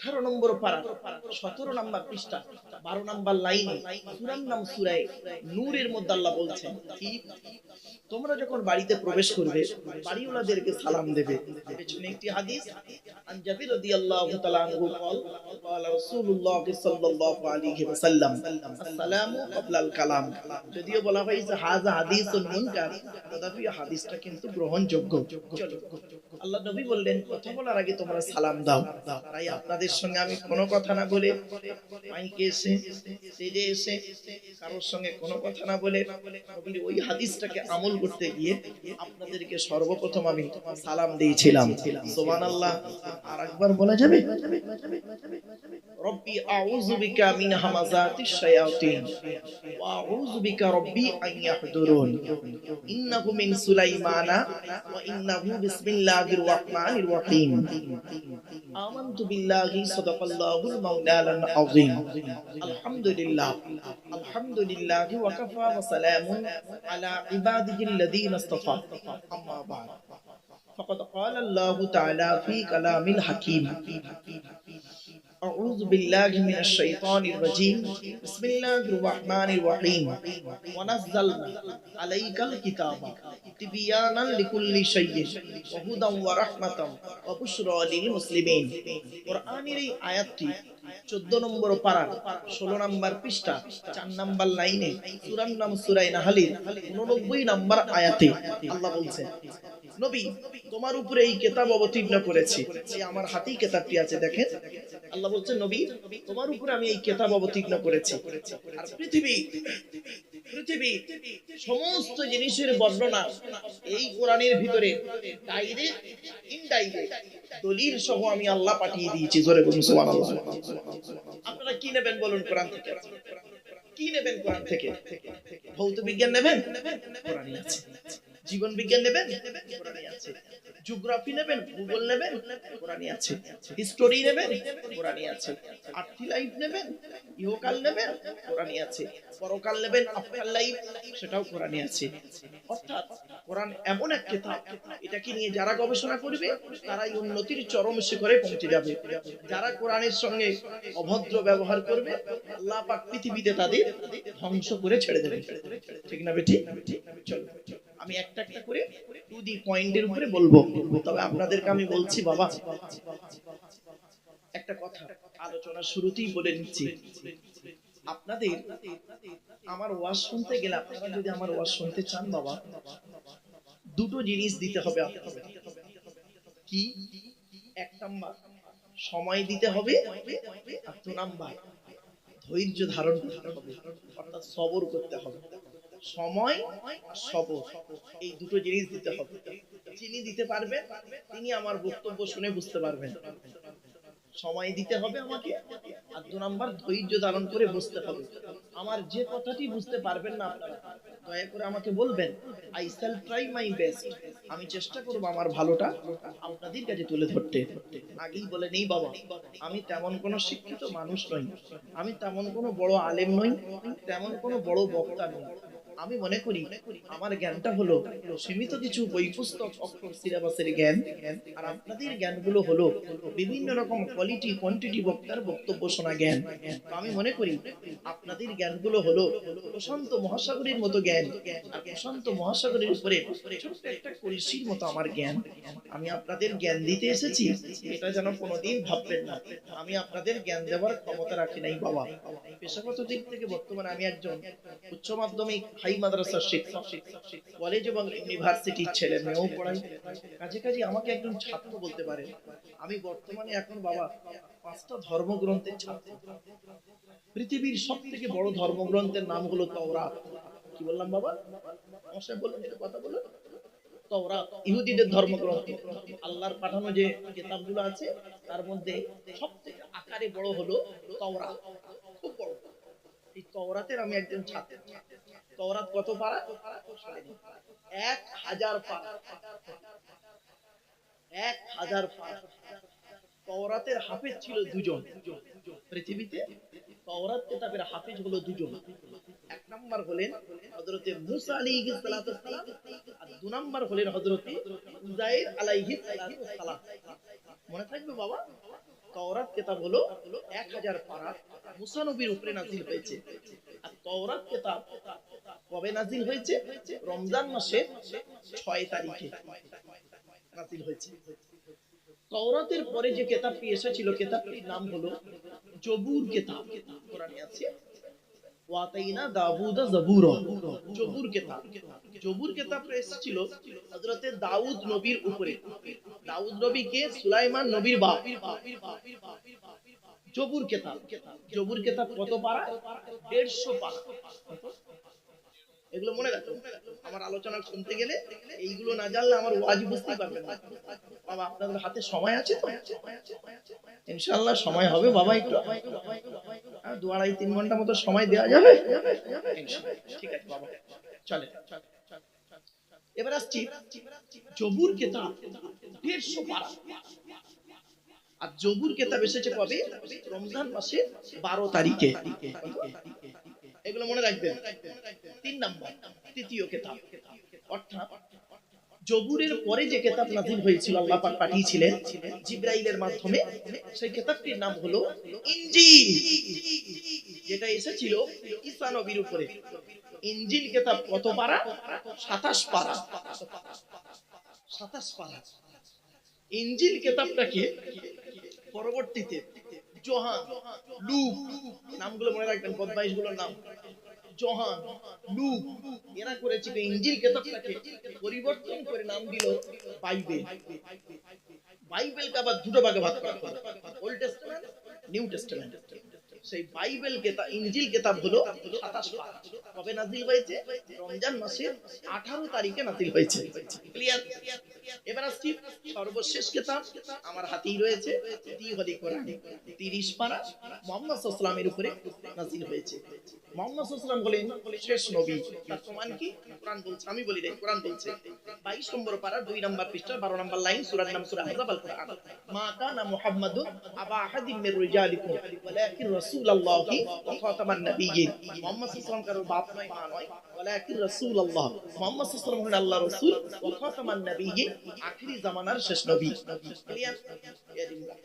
আঠারো নম্বর পারা সতেরো নম্বর পৃষ্ঠা বারো নম্বর লাইনে সুরার নাম সুরায় নূরের মধ্যে আল্লাহ বলছেন কি তোমরা যখন বাড়িতে প্রবেশ করবে বাড়িওয়ালাদেরকে সালাম দেবে পেছনে একটি হাদিস আন জাবির রাদিয়াল্লাহু তাআলা আনহু قال قال رسول الله صلى الله عليه وسلم السلام قبل الكلام যদিও বলা হয়েছে হাযা হাদিসুন মুনকার তথাপি হাদিসটা কিন্তু গ্রহণযোগ্য চলো আল্লাহ নবী বললেন কথা বলার আগে তোমরা সালাম দাও তাই আপনাদের সঙ্গে আমি কোনো কথা না বলে মাইকে এসে স্টেজে এসে কারোর সঙ্গে কোনো কথা না বলে ওই হাদিসটাকে আমল করতে গিয়ে আপনাদেরকে সর্বপ্রথম আমি সালাম দিয়েছিলাম। সুবহানাল্লাহ। আর একবার বলা যাবে? রব্বি আউযু বিকা মিন হামাযাতিশ শায়াতিন ওয়া আউযু বিকা রব্বি আন ইয়াহদুরুন। ইন্নাহু মিন সুলাইমানা ওয়া ইন্নাহু বিসমিল্লাহির রহমানির রহিম। আমানতু বিল্লাহি صدق الله المولى العظيم. الحمد لله الحمد لله وكفى وسلام على عباده الذين اصطفى. أما بعد. فقد قال الله تعالى في كلام الحكيم. أعوذ بالله من الشيطان الرجيم بسم الله الرحمن الرحيم ونزلنا عليك الكتاب تبيانا لكل شيء وهدى ورحمة وبشرى للمسلمين কোরআনের এই আয়াতটি চোদ্দ নম্বর পারা ষোলো নম্বর পৃষ্ঠা চার নম্বর লাইনে সুরান নাম সুরাই নাহালির উননব্বই নম্বর আয়াতে আল্লাহ বলছেন নবী, তোমার উপরে এই কেতাব অবতীর্ণ করেছি। আমার হাতেই কেতাবটি আছে, দেখেন। আল্লাহ বলছেন, নবী, তোমার উপরে আমি এই কেতাব অবতীর্ণ করেছি। আর পৃথিবী পৃথিবী, সমস্ত জিনিসের বর্ণনা এই কোরআনের ভিতরে ডাইরেক্ট ইনডাইরেক্ট দলিল সহ আমি আল্লাহ পাঠিয়ে দিয়েছি। জোরে বলুন, সুবহানাল্লাহ। আপনারা কি নেবেন বলুন কোরআন থেকে? কি নেবেন কোরআন থেকে? ভৌত বিজ্ঞান নেবেন? কোরআনই আছে। জীবন বিজ্ঞান নেবেন কোরআনই আছে। জিওগ্রাফি নেবেন ভূগোল নেবেন কোরআনই আছে। হিস্টোরি নেবেন কোরআনই আছে। আর্থি লাইফ নেবেন, ইহকাল নেবেন কোরআনই আছে। পরকাল নেবেন আফটার লাইফ সেটাও কোরআনই আছে। অর্থাৎ কোরআন এমন এক কিতাব, এটাকে নিয়ে যারা গবেষণা করবে, তারাই উন্নতির চরম শিখরে পৌঁছে যাবে। যারা কোরআনের সঙ্গে অভদ্র ব্যবহার করবে, আল্লাহ পাক পৃথিবীতে তাদের ধ্বংস করে ছেড়ে দেবে। ঠিক না বেটি চলো। আমি একটা একটা করে টু দি পয়েন্টের উপরে বলব। তবে আপনাদেরকে আমি বলছি, বাবা, একটা কথা আলোচনা শুরুতেই বলে নিচ্ছি। আপনাদের আমার ওয়াজ শুনতে গেলে আপনারা যদি আমার ওয়াজ শুনতে চান, বাবা, দুটো জিনিস দিতে হবে আপনাদের। কি? এক নাম্বার, সময় দিতে হবে আর দু নাম্বার, ধৈর্য ধারণ করতে হবে, অর্থাৎ সবর করতে হবে। সময় আর এই দুটো জিনিস দিতে হবে। যিনি দিতে পারবেন, তিনি আমার বক্তব্য শুনে বুঝতে পারবেন। সময় দিতে হবে আমাকে, আর দু নাম্বার ধৈর্য ধারণ করে বুঝতে হবে। আমার যে কথাটি বুঝতে পারবেন না আপনারা, দয়া করে আমাকে বলবেন I shall try my best আমি চেষ্টা করব আমার ভালোটা আপনাদের কাছে তুলে ধরতে। আগেই বলে নেই বাবা, আমি তেমন কোনো শিক্ষিত মানুষ নই। আমি তেমন কোনো বড় আলেম নই, তেমন কোনো বড় বক্তা নই। আমি মনে করি আমার জ্ঞানটা হলো সীমিত কিছু বই পুস্তক অক্ষর সিলেবাসের জ্ঞান আর আপনাদের জ্ঞানগুলো হলো বিভিন্ন রকম কোয়ালিটি কোয়ান্টিটি বক্তার বক্তব্য শোনা জ্ঞান। আমি মনে করি আপনাদের জ্ঞানগুলো হলো প্রশান্ত মহাসাগরের মতো জ্ঞান আর প্রশান্ত মহাসাগরের উপরে ছোট্ট একটা কলসির মতো আমার জ্ঞান। আমি আপনাদের জ্ঞান দিতে এসেছি এটা যেন কোনোদিন ভাববেন না। আমি আপনাদের জ্ঞান দেওয়ার ক্ষমতা রাখি নাই বাবা। পেশাগত দিক থেকে বর্তমানে আমি একজন উচ্চ মাধ্যমিক হাই মাদ্রাসার শিক্ষক। কলেজ এবং ইউনিভার্সিটির ছেলে মেয়েও পড়াই কাজে কাজে আমাকে একজন ছাত্র বলতে পারে, আমি বর্তমানে এখন বাবা পাঁচটা ধর্মগ্রন্থের ছাত্র। পৃথিবীর সব থেকে বড় ধর্মগ্রন্থের নাম হলো তওরাত। কি বললাম বাবা? সাথে বললেন, এটা কথা বললেন? তওরাত, ইহুদিদের ধর্মগ্রন্থ। আল্লাহর পাঠানো যে কিতাবগুলো আছে, তার মধ্যে সব থেকে আকারে বড় হলো তওরাত। খুব বড়। এই তওরাতের আমি একজন ছাত্র। তওরাত কত পারা? এক হাজার পারা। এক হাজার পারা। তওরাতের হাফেজ ছিল দুজন। পৃথিবীতে তওরাত কিতাবের হাফেজ হলো দুজন। এক নাম্বার হলেন হযরতে মুসা আলাইহিস সালাতু আর দু নাম্বার হলেন হযরতে উজাইর আলাইহিস সালাতু মনে থাকবে বাবা? তওরাত কিতাব হলো এক হাজার পারা মুসা নবীর উপরে নাযিল হয়েছে। আর তওরাত কিতাব কবে নাযিল হয়েছে? রমজান মাসের 6 তারিখে নাযিল হয়েছে। তওরাতের পরে যে কেতাবটি এসেছিল, কেতাবটির নাম হলো জবুর কেতাব। কোরআনে আছে এসেছিল হযরতে দাউদ নবীর উপরে। দাউদ নবী কে সুলাইমান নবীর বাপ। জবুর কেতাব। কত পারা দেড়শো পারা এগুলো মনে রাখো। আমার আলোচনা শুনতে গেলে এইগুলো না জানলে আমার ওয়াজ বুঝতেই পারবেন না। বাবা আপনাদের হাতে সময় আছে তো? ইনশাআল্লাহ সময় হবে বাবা একটু। হ্যাঁ, দু আড়াই তিন ঘণ্টা মতো সময় দেওয়া যাবে। ঠিক আছে বাবা। চলে। এবার আসছি জবুর কেতাব দেড়শো আর জবুর কেতাব এসেছে কবে? রমজান মাসের বারো তারিখে। এগুলো মনে রাখবেন। তিন নাম্বার, তৃতীয় কেতাব। অর্থাৎ জবুরের পরে যে কেতাব নাজিল হয়েছিল, আল্লাহ পাক পাঠিয়েছিলেন, জিব্রাইলের মাধ্যমে, সেই কেতাবটির নাম হলো ইনজিল। যেটা এসেছিল ঈসা নবীর উপরে। ইনজিল কেতাব কত পারা? সাতাশ পারা। সাতাশ পারা। ইনজিল কেতাবটাকে পরবর্তীতে জোহান লুক, নামগুলো মনে রাখবেন বদমাইশগুলোর নাম। জোহান লুক, এরা করেছিল ইঞ্জিল কেতাবটাকে পরিবর্তন করে নাম দিল বাইবেল। বাইবেলকে আবার দুটো ভাগে ভাগ করা হলো। ওল্ড টেস্টামেন্ট নিউ টেস্টামেন্ট সেই বাইবেল কেতাব ইনজিল কেতাব হলো সাতাশ কবে নাজিল হয়েছে? রমজান মাসের আঠারো তারিখে নাজিল হয়েছে। ক্লিয়ার এবার আসছি সর্বশেষ কেতাব। আমার হাতেই রয়েছে। তিরিশ পারা। মোহাম্মদ সাল্লামের উপরে নাজিল হয়েছে। মোহাম্মদ সাল্লাম বলেন, শেষ নবী। তার প্রমাণ কি? কোরআন বলছে, আমি বলি কোরআন বলছে। বাইশ নম্বর পারা, দুই নম্বর পৃষ্ঠা, বারো নম্বর লাইন সুরার নাম, সুরা কোরআন মা কানা মুহাম্মাদুন আবা আহাদিন মির রিজালিকুম, ওয়ালাকিন রাসূলুল্লাহি ওয়া খাতামান মুহাম্মদ সাল্লাল্লাহু বাপ মা নয়। ওয়ালাকিন রাসূলুল্লাহ। মুহাম্মদ সাল্লাল্লাহু আল্লাহর রাসূল ওয়া খাতামান জামানার শেষ নবী।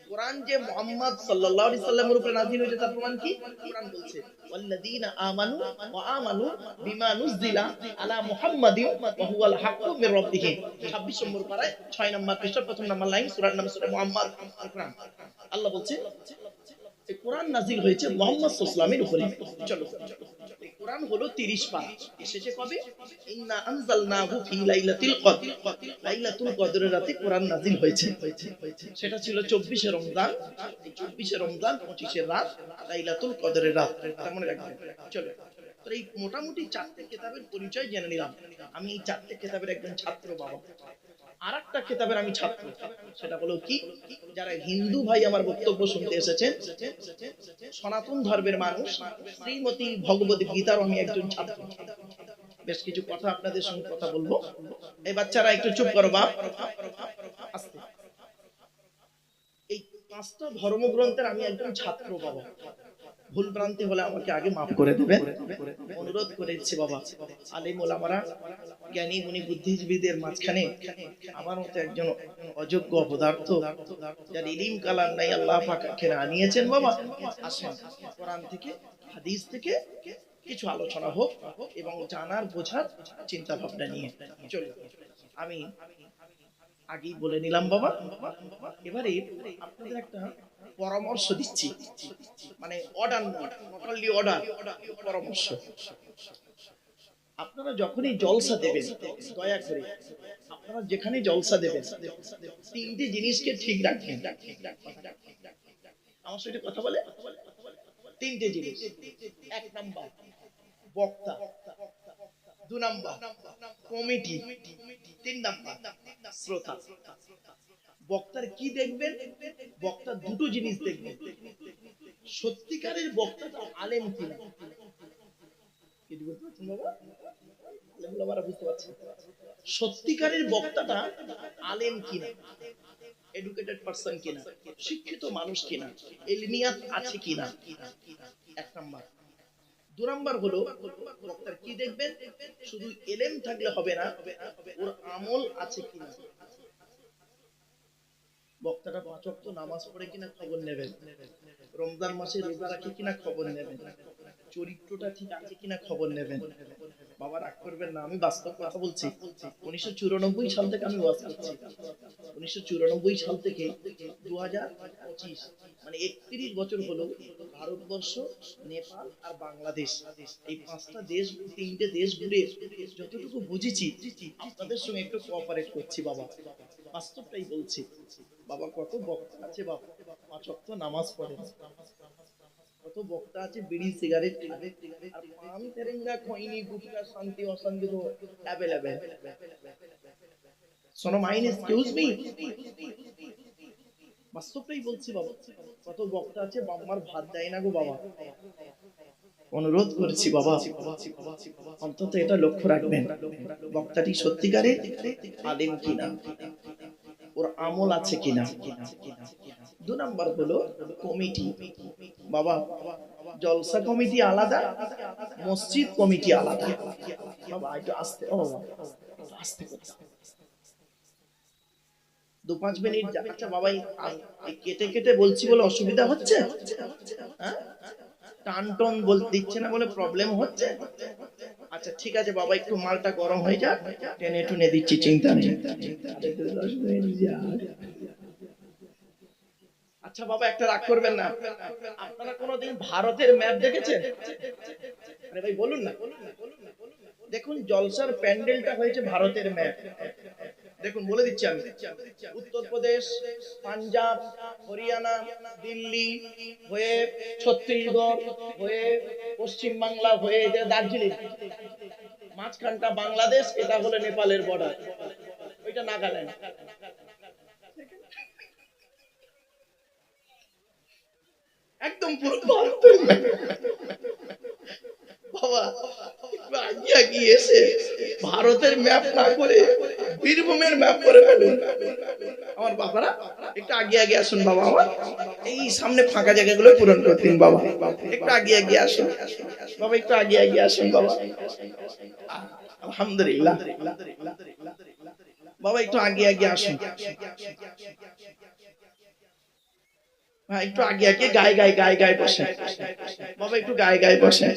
কোরআন যে মুহাম্মদ সাল্লাল্লাহু আলাইহি সাল্লামের নাযিল হয়েছে, তার প্রমাণ কি? কোরআন বলছে, ওয়াল্লাযীনা আমানু ওয়া বিমা নুজিলা আলা মুহাম্মাদিন ওয়া হুয়াল হাক্কু মির রাব্বিহিম 26 নম্বর পারায় 6 নম্বর পৃষ্ঠা প্রথম নম্বর লাইন, সূরার নাম সূরা মুহাম্মদ আল কোরআন আল্লাহ বলছে কোরআন নাযিল হয়েছে মুহাম্মদ উপরে। চলো কোরআন হলো 30 পারা এসেছে কবে? ইন্না ফি কদর। লাইলাতুল কদরের রাতে কোরআন নাযিল হয়েছে। সেটা ছিল 24 রমজান। 24 রমজান 25 রাত, লাইলাতুল কদরের রাত। মনে চলো এই মোটামুটি চারটে কিতাবের পরিচয় জেনে নিলাম। আমি এই চারটে কিতাবের একজন ছাত্র বাবা। আর একটা কিতাবের আমি ছাত্র। সেটা হলো কি? যারা হিন্দু ভাই আমার বক্তব্য শুনতে এসেছেন, সনাতন ধর্মের মানুষ, শ্রীমতী ভগবত গীতার আমি একজন ছাত্র। বেশ কিছু কথা আপনাদের সঙ্গে কথা বলব। এই বাচ্চারা একটু চুপ করো, বাপ। এই পাঁচটা ধর্মগ্রন্থের আমি একজন ছাত্র বাবা। ভুল ভ্রান্তি হলে আমাকে আগে মাফ করে দেবেন। অনুরোধ করেছি বাবা। আলিম ওলামারা, জ্ঞানী, গুণী, বুদ্ধিজীবীদের মাঝখানে আমার মতো একজন অযোগ্য অপদার্থ যার ইলিম, কালাম নাই, আল্লাহ পাক আনিয়েছেন বাবা। আসেন, কোরআন থেকে, হাদিস থেকে কিছু আলোচনা হোক এবং জানার, বোঝার চিন্তা ভাবনা নিয়ে চলুন। আমি আগেই বলে নিলাম বাবা। এবারে আপনাদের একটা পরামর্শ দিচ্ছি। মানে অর্ডার অনলি অর্ডার পরামর্শ। আপনারা যখনই জলসা দেবেন, দয়া করে আপনারা যেখানে জলসা দেবেন, তিনটি জিনিসকে ঠিক রাখবেন আমার সাথে কথা বলে? তিনটে জিনিস। এক নাম্বার, বক্তা। দু নাম্বার কমিটি তিন নাম্বার, শ্রোতা। বক্তার কি দেখবেন? বক্তা দুটো জিনিস দেখবেন। সত্যিকারের বক্তাটা আলেম সত্যিকারের বক্তাটা আলেম কিনা? এডুকেটেড পারসন কিনা? শিক্ষিত মানুষ কিনা? এলমিয়াত আছে কিনা? এক নাম্বার। দু নাম্বার হলো, বক্তার কি দেখবেন? শুধু এলেম থাকলে হবে না, ওর আমল আছে কিনা? বক্তাটা পাঁচ নামাজ পড়ে কিনা খবর নেবেন। রমজান মাসে রোজা রাখে কিনা খবর নেবেন? চরিত্রটা ঠিক আছে কিনা খবর নেবেন? বাবা রাগ করবেন না, আমি বাস্তব কথা বলছি। উনিশশো চুরানব্বই সাল থেকে আমি ওয়াজ করছি। উনিশশো চুরানব্বই সাল থেকে দু হাজার পঁচিশ মানে একত্রিশ বছর হলো ভারতবর্ষ, নেপাল আর বাংলাদেশ। এই পাঁচটা দেশ, তিনটে দেশ ঘুরে যতটুকু বুঝেছি, আপনাদের সঙ্গে একটু কোঅপারেট করছি বাবা। বাস্তবটাই বলছি। বাবা কত বক্তা আছে বাবা? পাঁচ নামাজ পড়ে। কত বক্তা আছে, বিড়ি সিগারেট আর পান তেরেঙ্গা, খৈনি, গুটকা, শান্তি, অশান্তি তো অ্যাভেলেবেল শোনো, মাইন এক্সকিউজ মি বাস্তবটাই বলছি বাবা, কত বক্তা আছে বাবার ভাত দেয় না গো বাবা। অনুরোধ করছি বাবা, অন্তত এটা লক্ষ্য রাখবেন। বক্তাটি সত্যিকারে আলেম কিনা? ওর আমল আছে কিনা? দু নাম্বার হলো কমিটি বাবা, জলসা কমিটি আলাদা, মসজিদ কমিটি আলাদা। বাবা, একটু আসতে, ও আস্তে। দু পাঁচ মিনিট আচ্ছা বাবা কেটে কেটে বলছি বলে অসুবিধা হচ্ছে? হ্যাঁ? টান টন বল দিচ্ছে না বলে প্রবলেম হচ্ছে? আচ্ছা ঠিক আছে বাবা, একটু মালটা গরম হয়ে যাক। টেনে টুনে দিচ্ছি, চিন্তা নেই। আচ্ছা বাবা, একটা রাগ করবেন না। আপনারা কোনোদিন ভারতের ম্যাপ দেখেছেন? আরে ভাই, বলুন না। দেখুন, জলসার প্যান্ডেলটা হয়েছে ভারতের ম্যাপ। দেখুন, বলে দিচ্ছি আমি উত্তরপ্রদেশ পাঞ্জাব, হরিয়ানা, দিল্লি হয়ে ছত্তিশগড় হয়ে পশ্চিম বাংলা হয়ে দার্জিলিং, মাঝখানটা বাংলাদেশ, এটা হলো নেপালের বর্ডার ওইটা নাগাল্যান্ড একদম পুরো ভারতের। বাবা আগিয়ে এসে ভারতের ম্যাপ না করে বীরভূমের ম্যাপ করে ফেলুন। আমার বাবারা, একটু আগে আগে আসুন বাবা আমার। এই সামনে ফাঁকা জায়গাগুলো পূরণ করতেন বাবা। একটু আগে আগে আসুন। বাবা, একটু আগে আগে আসুন বাবা। আলহামদুলিল্লাহ। বাবা, একটু আগে আগে আসুন। একটু আগে আগে গায়ে গায়ে গায়ে গায়ে বসে। বাবা একটু গায়ে গায়ে বসে।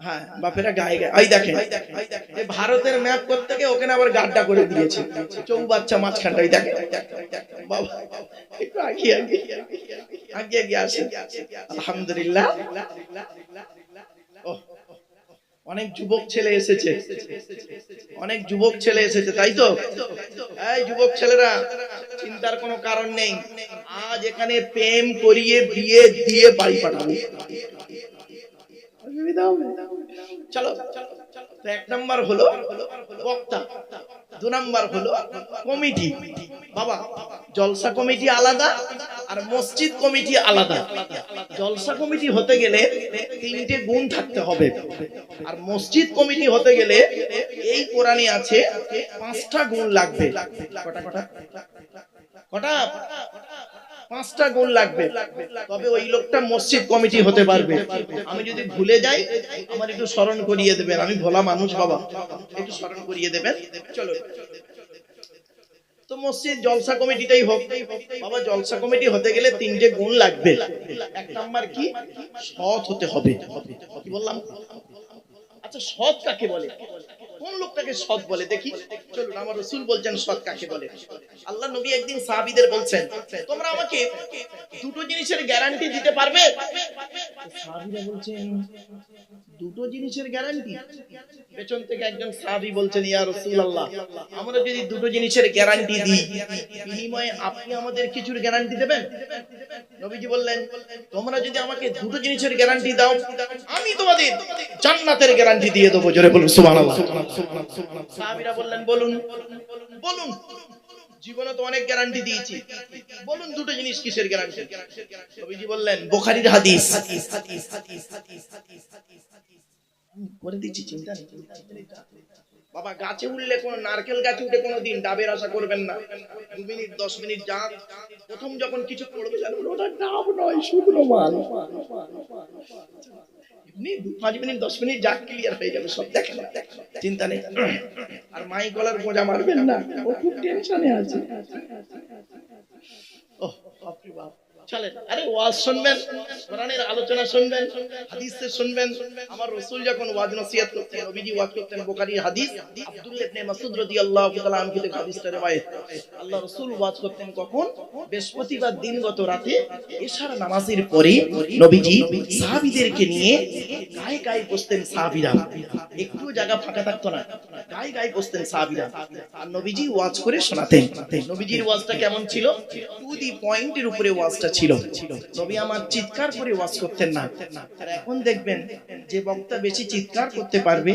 হ্যাঁ বাপেরা গায়ে গায়ে ওই দেখেন ভারতের ম্যাপ করতে গিয়ে ওখানে আবার গাড্ডা করে দিয়েছে। চৌবাচ্চা মাঝখানটা ওই দেখেন। আলহামদুলিল্লাহ। অনেক যুবক ছেলে এসেছে। অনেক যুবক ছেলে এসেছে তাই তো? এই যুবক ছেলেরা চিন্তার কোনো কারণ নেই। আজ এখানে প্রেম করিয়ে বিয়ে দিয়ে বাড়ি পাঠাবো। চলো চলো। এক নাম্বার হলো বক্তা। দু নাম্বার হলো কমিটি। বাবা, জলসা কমিটি আলাদা আর মসজিদ কমিটি আলাদা। জলসা কমিটি হতে গেলে তিনটে গুণ থাকতে হবে। আর মসজিদ কমিটি হতে গেলে এই কোরআনে আছে পাঁচটা গুণ লাগবে। কটা কটা? কটা? পাঁচটা গুণ লাগবে। তবে ওই লোকটা মসজিদ কমিটি হতে পারবে। আমি যদি ভুলে যাই, আমার একটু স্মরণ করিয়ে দেবেন। আমি ভোলা মানুষ বাবা। একটু স্মরণ করিয়ে দেবেন। চলো তো মসজিদ জলসা কমিটিটাই হোক। বাবা, জলসা কমিটি হতে গেলে তিনটে গুণ লাগবে। এক নাম্বার কি? সৎ হতে হবে। কি বললাম? আচ্ছা সৎ কাকে বলে? কোন লোকটাকে সৎ বলে দেখি? চলুন, আমার রসুল বলছেন সৎ কাকে বলে? আল্লাহ নবী একদিন সাহাবিদের বলছেন, তোমরা আমাকে দুটো জিনিসের গ্যারান্টি দিতে পারবে? সাহাবিরা বলছেন দুটো জিনিসের গ্যারান্টি পেছন থেকে একজন সাহাবী বলছেন, ইয়া রাসূলুল্লাহ, আমরা যদি দুটো জিনিসের গ্যারান্টি দিই, বিনিময়ে আপনি আমাদের কিছুর গ্যারান্টি দেবেন? নবীজি বললেন, তোমরা যদি আমাকে দুটো জিনিসের গ্যারান্টি দাও, আমি তোমাদের জান্নাতের গ্যারান্টি দিয়ে দেবো। জোরে বলুন, সুবহানাল্লাহ। সাহাবীরা বললেন বলুন বলুন। জীবনে তো অনেক গ্যারান্টি দিয়েছি। বলুন দুটো জিনিস কিসের গ্যারান্টি নবীজি বললেন বুখারীর হাদিস। করে দিচ্ছি চিন্তা নেই। বাবা, গাছে উঠলে কোনো নারকেল গাছে উঠে কোনো দিন ডাবের আশা করবেন না। দু মিনিট, দশ মিনিট যাক প্রথম যখন কিছু পড়বে জানবেন ওটা ডাব নয়, শুকনো মাল। দু, পাঁচ মিনিট, দশ মিনিট যাক ক্লিয়ার হয়ে যাবে, সব চিন্তা নেই। আর মাই গলার গোজা মারবেন না, ও। চলেন। আরে ওয়াজ শুনবেন, কোরআনের আলোচনা শুনবেন, হাদিসে শুনবেন। আমার যখন ওয়াজ নসিহত করতেন ওয়াজ করতেন হাদিস আব্দুল্লাহ ইবনে রাদিয়াল্লাহু তাআলা থেকে হাদিসটা আল্লাহ ওয়াজ করতেন কখন? বৃহস্পতিবার দিনগত রাতে এশার নামাজের পরে নবীজি সাহাবীদেরকে নিয়ে গায়ে গায়ে বসতেন সাহাবীরা। একটু জায়গা ফাঁকা থাকতো না, গায়ে গায়ে বসতেন সাহাবীরা। আর নবীজি ওয়াজ করে শোনাতেন। নবীজির ওয়াজটা কেমন ছিল? টু দি পয়েন্টের উপরে ওয়াজটা ছিল। নবী আমার চিৎকার করে ওয়াজ করতেন না। আর এখন দেখবেন যে বক্তা বেশি চিৎকার করতে পারবে,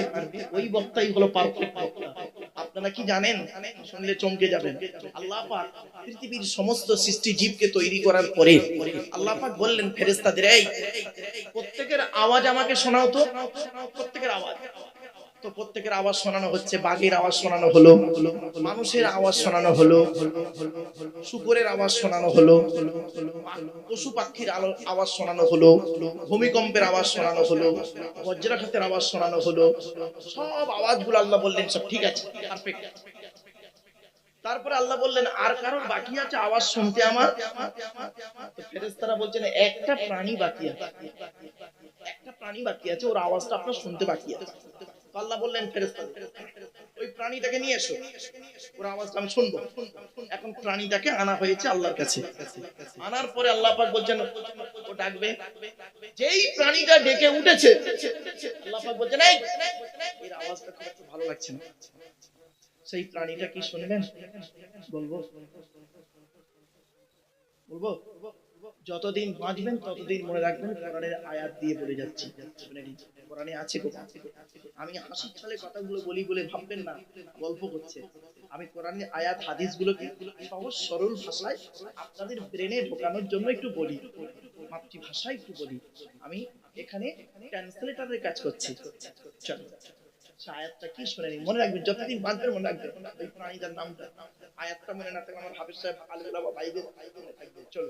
ওই বক্তাই হলো পারফেক্ট বক্তা। আপনারা কি জানেন? শুনলে চমকে যাবেন। আল্লাহ পাক পৃথিবীর সমস্ত সৃষ্টি জীবকে তৈরি করার পরে আল্লাহ পাক বললেন, ফেরেশতাদের, এই, প্রত্যেকের আওয়াজ আমাকে শোনাও তো। প্রত্যেকের আওয়াজ। তো প্রত্যেকের আওয়াজ শোনানো হচ্ছে, বাঘের আওয়াজ শোনানো হলো, মানুষের আওয়াজ শোনানো হলো, শুকরের আওয়াজ শোনানো হলো, পশু পাখির আওয়াজ শোনানো হলো, ভূমিকম্পের আওয়াজ শোনানো হলো, বজ্রাঘাতের আওয়াজ শোনানো হলো, সব আওয়াজগুলো আল্লাহ বললেন, সব ঠিক আছে পারফেক্ট তারপরে আল্লাহ বললেন, আর কারণ বাকি আছে আওয়াজ শুনতে আমার? তো ফেরেশতারা বলছেন, একটা প্রাণী বাকি আছে। একটা প্রাণী বাকি আছে, ওর আওয়াজটা আপনার শুনতে বাকি আছে। আল্লাহ বললেন ওই প্রাণীটাকে নিয়ে এসো। ওর আওয়াজটা আমি শুনব। এখন প্রাণীটাকে আনা হয়েছে আল্লাহর কাছে। আনার পরে আল্লাহ পাক বলছেন, ও ডাকবে? যেই প্রাণীটা ডেকে উঠেছে, আল্লাহ পাক বলছেন, এই! এর আওয়াজটা খুব একটা ভালো লাগছে না। সেই প্রাণীটা কি শুনবেন বলব। বলব? যতদিন বাঁচবেন ততদিন মনে রাখবেন কোরআনের আয়াত দিয়ে বলে যাচ্ছি। কোরআনে আছে। আমি হাসির ছলে কথাগুলো বলি বলে ভাববেন না, গল্প করছে। আমি কোরআনের আয়াত, হাদিসগুলোকে সহজ সরল ভাষায় আপনাদের ব্রেনে ঢোকানোর জন্য একটু বলি মাতৃভাষায় একটু বলি। আমি এখানে ট্রান্সলেটরের কাজ করছি। চলো আয়াতটা কি শুনে নিন, মনে রাখবেন, যতদিন বাঁচবেন মনে রাখবেন। ওই প্রাণীটার নামটা। আয়াতটা মনে না থাকলে আমার হাফিজ সাহেব আলগুলা বা বাইরে চলো।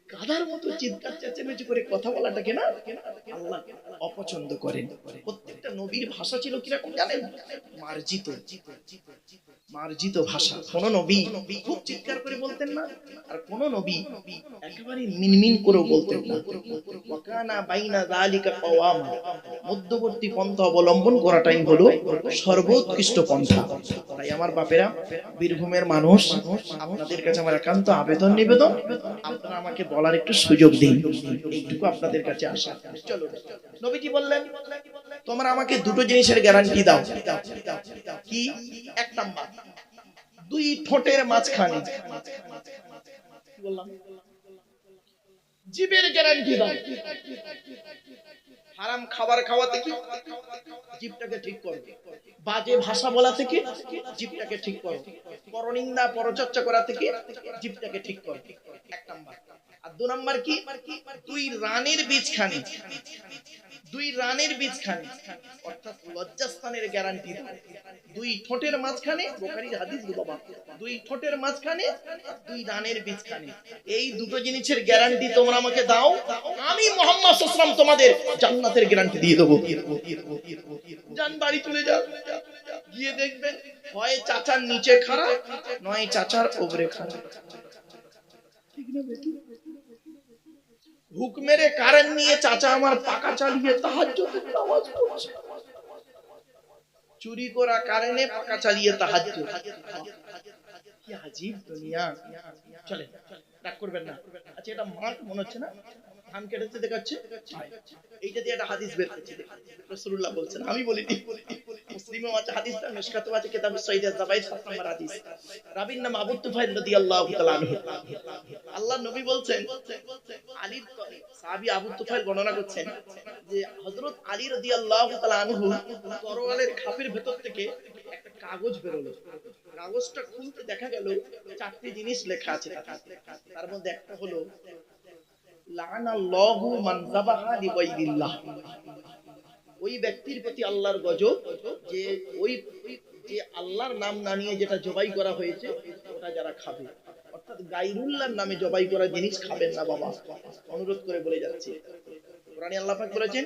গাধার মতো চিৎকার, চেঁচামেচি করে কথা বলাটাকে না আল্লাহ অপছন্দ করেন। প্রত্যেকটা নবীর ভাষা ছিল কীরকম জানেন? মার্জিত। মার্জিত ভাষা। কোন নবী খুব চিৎকার করে বলতেন না, আর কোন নবী একেবারে মিনমিন করেও বলতেন না। ওয়াকানা বাইনা যালিকা কাওয়ামা। মধ্যবর্তী পন্থা অবলম্বন করাটাই হলো সর্বোৎকৃষ্ট পন্থা। তাই আমার বাপেরা, বীরভূমের মানুষ, আপনাদের কাছে আমার একান্ত আবেদন, নিবেদন, আপনারা আমাকে বলার একটু সুযোগ দিন। এইটুকু আপনাদের কাছে আসা চলো, নবীজি বললেন, তোমরা আমাকে দুটো জিনিসের গ্যারান্টি দাও। কি? এক নাম্বার, দুই ঠোঁটের মাঝখানে। জীবের গ্যারান্টি দাও। হারাম খাবার খাওয়া থেকে জীবটাকে ঠিক করো। বাজে ভাষা বলা থেকে জীবটাকে ঠিক করো। পরনিন্দা, পরচর্চা করা থেকে জীবটাকে ঠিক করো। এক নাম্বার আর দু নাম্বার কি? দুই রানের বীজখানে। দুই রানের বীজখানে। অর্থাৎ লজ্জাস্থানের গ্যারান্টি দুই ঠোঁটের মাঝখানে বাবা। দুই ঠোঁটের মাঝখানে দুই রানের বীজখানে। এই দুটো জিনিসের গ্যারান্টি তোমরা আমাকে দাও। আমি মোহাম্মদ সাল্লাম তোমাদের জান্নাতের গ্যারান্টি দিয়ে দেবো। যান, বাড়ি চলে যাও। গিয়ে দেখবেন হয় চাচার নিচে খারাপ নয় চাচার ওপরে খারাপ ঠিক না হুক মেরে কারেন্ট নিয়ে চাচা আমার পাকা চালিয়ে তাহার চুরি করা কারণে পাকা চালিয়ে তাহার কি আজীব দুনিয়া। চলে রাগ করবেন না। আচ্ছা এটা মার্ক মনে হচ্ছে না? ধান দেখাচ্ছে। এইটা দিয়ে একটা হাদিস বের করছে। বলছেন, আমি আছে, হাদিসটা মিশকাতেও আছে 7 নম্বর হাদিস। রাবির নাম আবু আল্লাহ নবী বলছেন, আলীর আবু করছেন যে আলী আনহু খাপের ভেতর থেকে একটা কাগজ বেরোলো। কাগজটা খুলতে দেখা গেল, চারটি জিনিস লেখা আছে। তার মধ্যে একটা হলো লানাল্লাহু মান যাবাহা লিগাইরিল্লাহ ওই ব্যক্তির প্রতি আল্লাহর গজব, যে ওই আল্লাহর নাম যেটা জবাই করা হয়েছে, ওটা যারা খাবে। অর্থাৎ নামে জবাই জিনিস খাবেন না বাবা। অনুরোধ করে বলে যাচ্ছে। আল্লাহ বলেছেন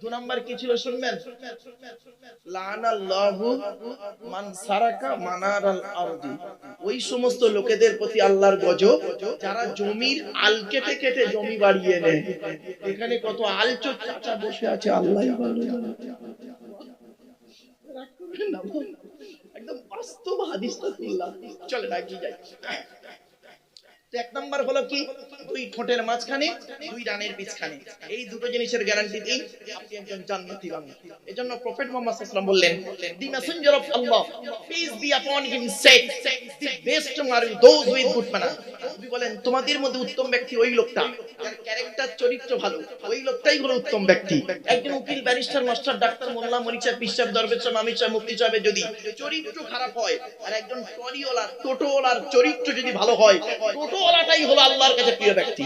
দু নাম্বার কি ছিল শুনবেন? ওই সমস্ত লোকেদের প্রতি আল্লাহর যারা জমির আল কেটে কেটে জমি বাড়িয়ে নেয়। এখানে কত আলচো চাচা বসে আছে আল্লাহই। একদম বাস্তব চলে যাই। এক নাম্বার হলো কি? দুই ঠোঁটের মাঝখানে, দুই ডানের পিছখানে এই দুটো জিনিসের গ্যারান্টি দিই আপনি একজন জান্নাতি বান্দা। এজন্য প্রফেট মুহাম্মদ সাল্লাল্লাহু বললেন the messenger of Allah peace be upon him said the best are those with good manner নবী বলেন, তোমাদের মধ্যে উত্তম ব্যক্তি ওই লোকটা। যার ক্যারেক্টার চরিত্র ভালো। ওই লোকটাই হলো উত্তম ব্যক্তি। একজন উকিল ব্যারিস্টার মাস্টার ডাক্তার মোল্লা, মরিচা, পিসাব দরবেশ সাহেব মুফতি সাহেবের যদি চরিত্র খারাপ হয়, আর একজন টরিওয়ালার টোটোওয়ালার চরিত্র যদি ভালো হয় টোটোওয়ালাটাই হলো আল্লাহর কাছে প্রিয় ব্যক্তি।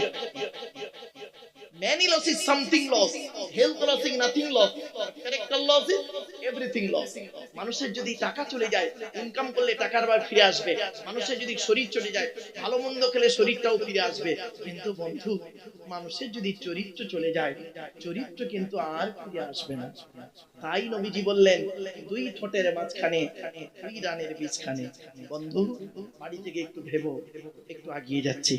Many loss is something loss. Health loss is nothing loss. Character loss is everything loss. মানুষের যদি টাকা চলে যায় ইনকাম করলে টাকার বার ফিরে আসবে। মানুষের যদি শরীর চলে যায় ভালো মন্দ খেলে শরীরটাও ফিরে আসবে। কিন্তু বন্ধু মানুষের যদি চরিত্র চলে যায় চরিত্র কিন্তু আর ফিরে আসবে না। তাই নবীজি বললেন দুই ঠোঁটের মাঝখানে দুই রানের বীজখানে। বন্ধু বাড়ি থেকে একটু ভেবো একটু আগিয়ে যাচ্ছি।